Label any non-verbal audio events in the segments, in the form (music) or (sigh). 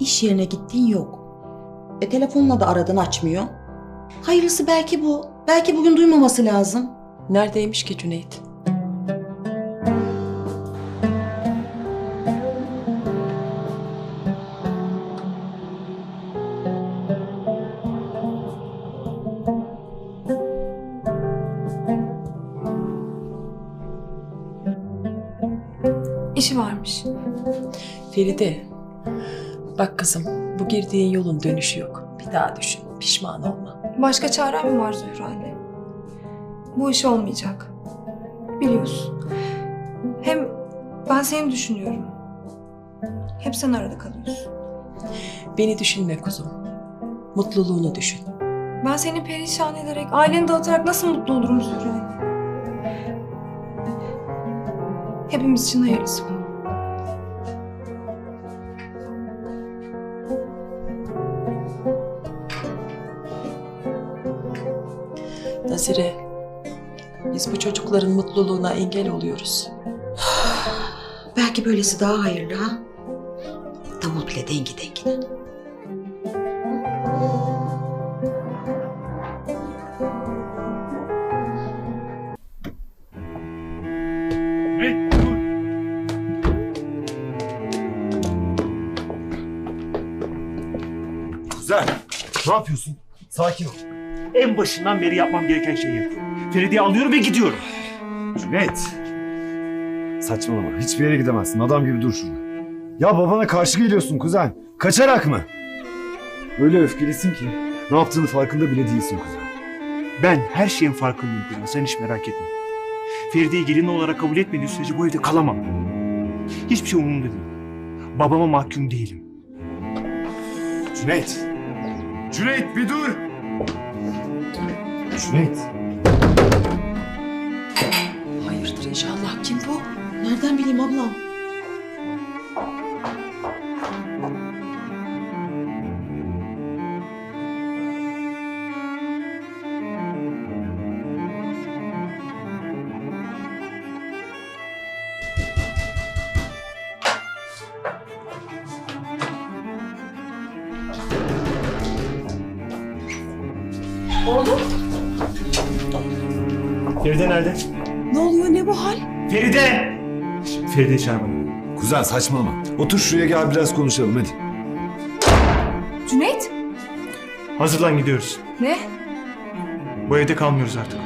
İş yerine gittiğin yok. E telefonla da aradın açmıyor. Hayırlısı belki bu. Belki bugün duymaması lazım. Neredeymiş ki Cüneyt? İşi varmış. Feride. Bak kızım bu girdiğin yolun dönüşü yok. Bir daha düşün. Pişman olma. Başka çarem mi var Zühre anne? Bu iş olmayacak. Biliyorsun. Hem ben seni düşünüyorum. Hep sen arada kalıyorsun. Beni düşünme kuzum. Mutluluğunu düşün. Ben seni perişan ederek, aileni dağıtarak nasıl mutlu olurum Zühre anne? Hepimiz için hayırlısı bu. Nazire. Biz bu çocukların mutluluğuna engel oluyoruz. (sighs) Belki böylesi daha hayırlı ha. Davul bile dengi dengine. Güzel. Ne yapıyorsun? Sakin ol. En başından beri yapmam gereken şeyi yapıyorum. Feride'yi alıyorum ve gidiyorum. Cüneyt. Saçmalama. Hiçbir yere gidemezsin. Adam gibi dur şurada. Ya babana karşı geliyorsun kuzen. Kaçarak mı? Öyle öfkelisin ki. Ne yaptığını farkında bile değilsin kuzen. Ben her şeyin farkındayım Gülen. Sen hiç merak etme. Feride'yi gelin olarak kabul etmediği sürece bu evde kalamam. Hiçbir şey umurumda değil. Babama mahkum değilim. Cüneyt. Cüneyt bir dur. Cüneyt. Hayırdır inşallah. Kim bu? Nereden bileyim ablam? Feride nerede? Ne oluyor ne bu hal? Feride! Feride çağır bana. Kuzen saçmalama. Otur şuraya gel biraz konuşalım hadi. Cüneyt? Hazırlan gidiyoruz. Ne? Bu evde kalmıyoruz artık.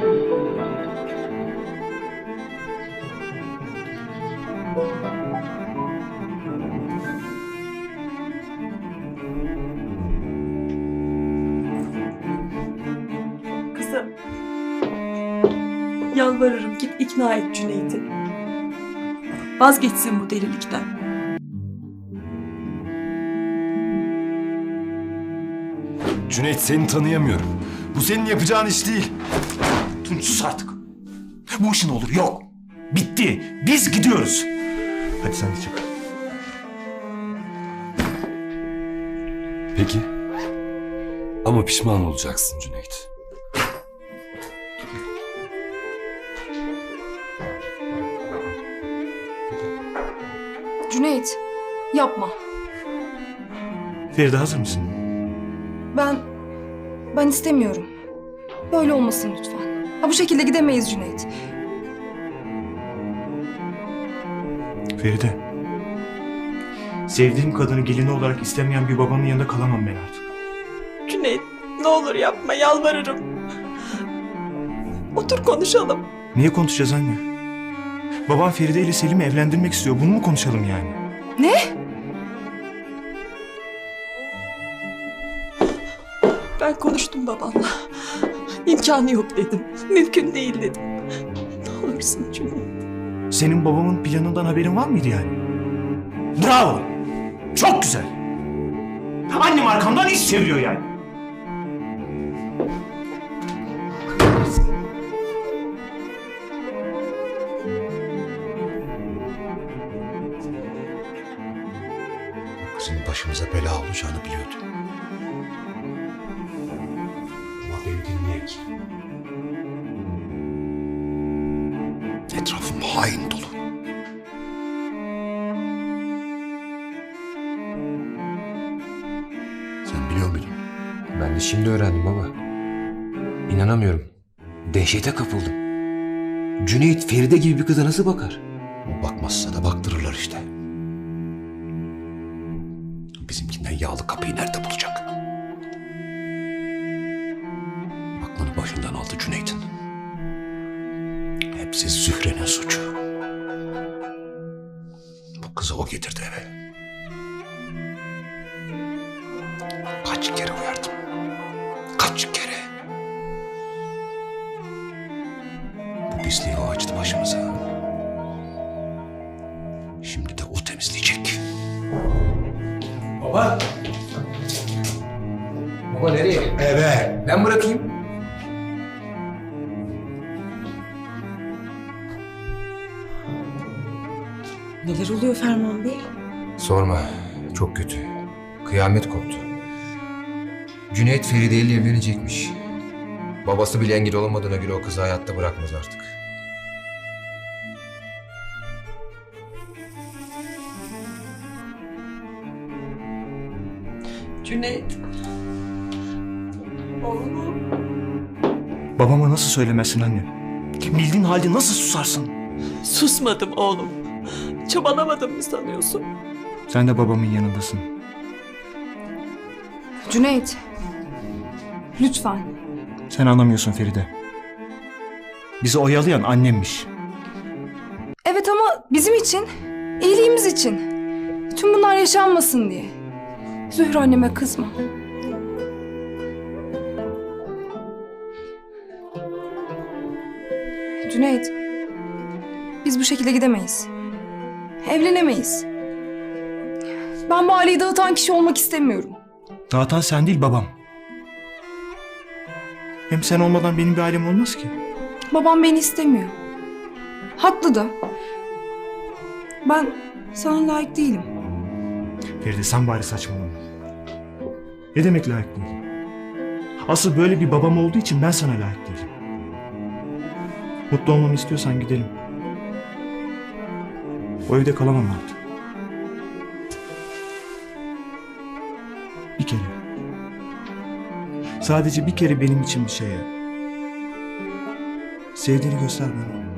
Yalvarırım git ikna et Cüneyt'i. Vazgeçsin bu delilikten. Cüneyt seni tanıyamıyorum. Bu senin yapacağın iş değil. Tunç sus artık. Bu işin olur yok. Bitti. Biz gidiyoruz. Hadi sen de çık. Peki. Ama pişman olacaksın Cüneyt. Cüneyt, yapma. Feride hazır mısın? Ben... Ben istemiyorum. Böyle olmasın lütfen. Ha, bu şekilde gidemeyiz Cüneyt. Feride. Sevdiğim kadını gelini olarak istemeyen bir babanın yanında kalamam ben artık. Cüneyt ne olur yapma yalvarırım. Otur konuşalım. Niye konuşacağız anne? Babam Feride ile Selim'i evlendirmek istiyor. Bunu mu konuşalım yani? Ne? Ben konuştum babamla. İmkanı yok dedim. Mümkün değil dedim. Ne olursun Cüneyt. Senin babamın planından haberin var mıydı yani? Bravo! Çok güzel! Annem arkamdan iş çeviriyor yani. Kızın başımıza bela olacağını biliyordum. Ama beni dinleyek. Etrafım hain dolu. Şimdi öğrendim baba. İnanamıyorum. Dehşete kapıldım. Cüneyt Feride gibi bir kıza nasıl bakar? Bakmazsa da baktırırlar işte. Bizimkinden yağlı kapıyı nerede bulacak? Aklını başından aldı Cüneyt'in. Hepsi Zühre'nin suçu. Bu kızı o getirdi eve. Kaç kere uyardım. Kaç kere. Baba. Baba nereye? Eve. Ben bırakayım. Neler oluyor Ferman Bey? Sorma. Çok kötü. Kıyamet koptu. Cüneyt Feride ile evlenecekmiş. Babası bile engel olamadığına göre o kızı hayatta bırakmaz artık. Cüneyt. Oğlum. Babama nasıl söylemezsin anne? Bildiğin halde nasıl susarsın? Susmadım oğlum. Çabalamadım mı sanıyorsun? Sen de babamın yanındasın. Cüneyt. Lütfen. Sen anlamıyorsun Feride. Bizi oyalayan annemmiş. Evet ama bizim için, iyiliğimiz için. Tüm bunlar yaşanmasın diye. Zühre anneme kızma. Cüneyt, biz bu şekilde gidemeyiz. Evlenemeyiz. Ben bu aileyi dağıtan kişi olmak istemiyorum. Dağıtan sen değil babam. Hem sen olmadan benim bir ailem olmaz ki. Babam beni istemiyor. Haklı da. Ben sana layık değilim. Feride sen bari saçmalama. Ne demek layık değilim? Asıl böyle bir babam olduğu için ben sana layık değilim. Mutlu olmamı istiyorsan gidelim. O evde kalamam artık. Bir kere. Sadece bir kere benim için bir şey yap. Sevdiğini göster bana.